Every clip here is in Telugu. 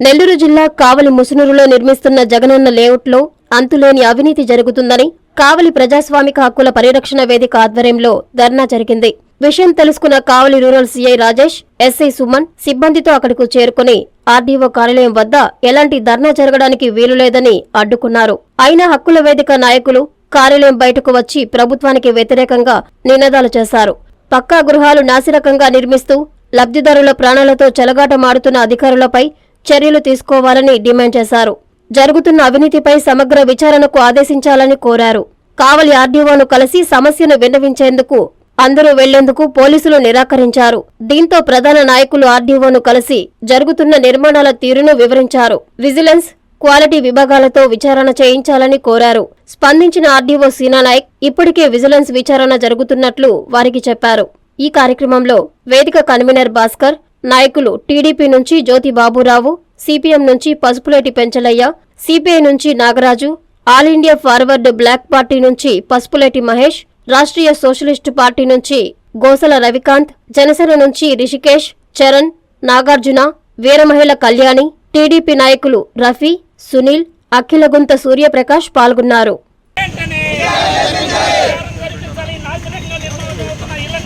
నెల్లూరు జిల్లా కావలి ముసునూరులో నిర్మిస్తున్న జగనన్న లేఅవుట్లో అంతులేని అవినీతి జరుగుతుందని కావలి ప్రజాస్వామిక హక్కుల పరిరక్షణ వేదిక ఆధ్వర్యంలో ధర్నా జరిగింది. విషయం తెలుసుకున్న Kavali rural CI Rajesh SI Suman సిబ్బందితో అక్కడకు చేరుకుని ఆర్డీఓ కార్యాలయం వద్ద ఎలాంటి ధర్నా జరగడానికి వీలులేదని అడ్డుకున్నారు. అయినా హక్కుల వేదిక నాయకులు కార్యాలయం బయటకు వచ్చి ప్రభుత్వానికి వ్యతిరేకంగా నినాదాలు చేశారు. పక్కా గృహాలు నాసిరకంగా నిర్మిస్తూ లబ్ధిదారుల ప్రాణాలతో చెలగాటమాడుతున్న అధికారులపై చర్యలు తీసుకోవాలని డిమాండ్ చేశారు. జరుగుతున్న అవినీతిపై సమగ్ర విచారణకు ఆదేశించాలని కోరారు. కావలి ఆర్డీఓను కలిసి సమస్యను విన్నవించేందుకు అందరూ వెళ్ళేందుకు పోలీసులు నిరాకరించారు. దీంతో ప్రధాన నాయకులు ఆర్డీఓను కలిసి జరుగుతున్న నిర్మాణాల తీరును వివరించారు. విజిలెన్స్ క్వాలిటీ విభాగాలతో విచారణ చేయించాలని కోరారు. స్పందించిన ఆర్డీఓ సీనానాయక్ ఇప్పటికే విజిలెన్స్ విచారణ జరుగుతున్నట్లు వారికి చెప్పారు. ఈ కార్యక్రమంలో వేదిక కన్వీనర్ భాస్కర్ నాయకులు టీడీపీ నుంచి జ్యోతి బాబురావు సిపిఎం నుంచి పసుపులేటి పెంచలయ్య సిపిఐ నుంచి Nagaraju all India forward bloc party నుంచి పసుపులేటి మహేష్ రాష్ట్రీయ సోషలిస్టు పార్టీ నుంచి గోసల రవికాంత్ జనసేన నుంచి రిషికేష్ చరణ్ నాగార్జున వీరమహిళ కళ్యాణి టీడీపీ నాయకులు రఫీ సునీల్ అఖిలగుంత సూర్యప్రకాష్ పాల్గొన్నారు.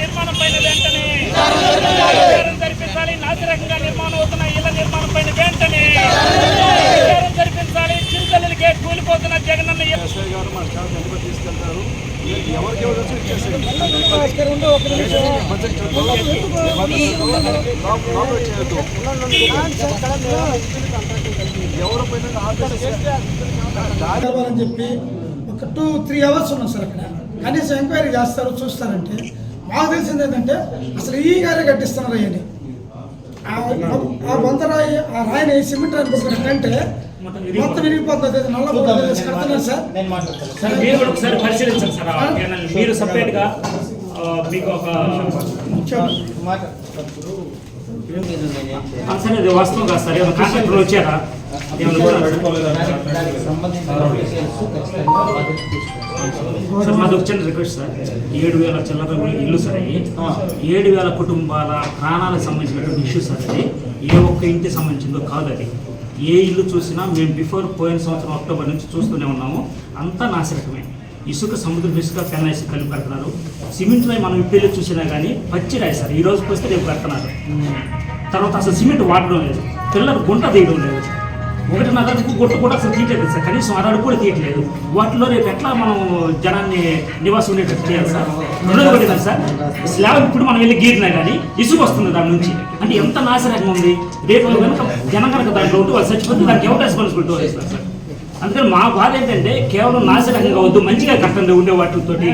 నిర్మాణం జరిపించాలి నాసిరకంగా నిర్మాణం అవుతున్న ఇళ్ళ నిర్మాణం పైన వెంటనే విచారణ జరిపించాలి. చిరుతల్లికే కూలిపోతున్న జగనన్న తీసుకెళ్తారు. ఎవరికి చెప్పి ఒక టూ త్రీ అవర్స్ ఉన్నాం సార్ అక్కడ. కనీసం ఎంక్వైరీ చేస్తారు చూస్తారంటే. మాకు తెలిసింది ఏంటంటే అసలు ఈ గారే కట్టిస్తున్నారు అయ్యని. ఆ బొంతరాయి ఆ రాయిని సిమెంట్ రాయి కొట్టుకున్నట్టంటే మొత్తం విరిగిపోతుంది. అది నల్ల బొంత వేసి కడుతున్నారు సార్. సార్. మీరు కూడా ఒకసారి పరిశీలించండి సార్. ఆ? కేనల్ని. మీరు సపరేట్గా ఆ, మీకు ఒక సరే అది వాస్తవం కాదు సార్? ఏమైనా కాంట్రాక్టర్ వచ్చారా? ఏమైనా వచ్చారా సార్? మాది చిన్న రిక్వెస్ట్ సార్. ఏడు వేల చిల్లర ఇల్లు సార్ ఏడు వేల కుటుంబాల ప్రాణాలకు సంబంధించినటువంటి ఇష్యూ సార్ అది ఏ ఒక్క ఇంటికి సంబంధించిందో కాదు అది. ఏ ఇల్లు చూసినా మేము బిఫోర్ పోయిన సంవత్సరం అక్టోబర్ నుంచి చూస్తూనే ఉన్నాము. అంతా నాశరకమే ఇసుక సముద్ర ఇసుక పెన్న ఇసుక కలిపి కడుతున్నారు. సిమెంట్ మనం ఇప్పుడు చూసినా కానీ పచ్చి రాయి సార్. ఈ రోజు పోస్తే రేపు కడుతున్నారు. తర్వాత అసలు సిమెంట్ వాడడం లేదు. పిల్లలు గుంట తీయడం లేదు. ఒకటి నగరకు గుట్ట కూడా అసలు తీయట్లేదు సార్. కనీసం అరడు కూడా తీయట్లేదు. వాటిలో రేపు ఎట్లా మనం జనాన్ని నివాసం ఉండేటట్టు చేయాలి సార్? రెండోది ఒకటి కదా సార్? స్లాబ్ ఇప్పుడు మనం వెళ్ళి గీరినా కానీ ఇసుక వస్తుంది దాని నుంచి. అంటే ఎంత నాశనకం ఉంది? రేపు కనుక జనం కనుక దాంట్లో ఉంటే వాళ్ళు చచ్చిపోతే దానికి ఎవరు రెస్పాన్సిబిలిటీ సార్? అందుకని మా బాధ ఏంటంటే కేవలం నాశనకంగా వద్దు మంచిగా కట్టండి ఉండే వాటితోటి.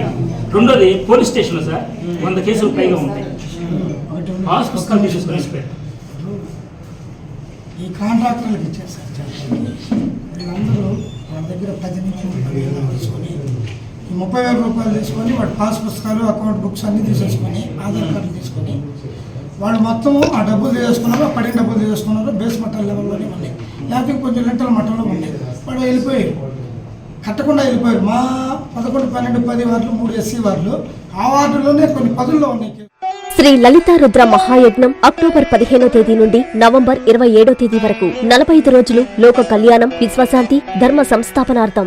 రెండోది పోలీస్ స్టేషన్లో సార్ వంద కేసులు పైగా ఉంటాయి. పాస్ పుస్తకాలు. ఈ కాంట్రాక్టర్లకు ఇచ్చారు సార్ వీళ్ళందరూ వాళ్ళ దగ్గర పది నుంచి ముప్పై వేలు తీసుకొని ఈ ముప్పై వేల రూపాయలు తీసుకొని వాడి పాస్ పుస్తకాలు అకౌంట్ బుక్స్ అన్నీ తీసేసుకొని ఆధార్ కార్డు తీసుకొని వాళ్ళు మొత్తం ఆ డబ్బులు తీసేసుకున్నారు ఆ పడిన డబ్బులు తీసేసుకున్నారు బేస్ మట్టల లెవెల్లోనే ఉన్నాయి. లేకపోతే కొంచెం లింటల మట్టంలో ఉన్నాయి. వాడు వెళ్ళిపోయారు కట్టకుండా వెళ్ళిపోయారు. మా పదకొండు పన్నెండు పది వార్డులు మూడు ఎస్సీ వార్డులు. ఆ వార్డులోనే కొన్ని పదుల్లో ఉన్నాయి. శ్రీ లలితా రుద్ర మహాయజ్ఞం అక్టోబర్ పదిహేనో తేదీ నుండి నవంబర్ ఇరవై ఏడో తేదీ వరకు నలభై ఐదు రోజులు లోక కళ్యాణం విశ్వశాంతి ధర్మ సంస్థాపనార్థం.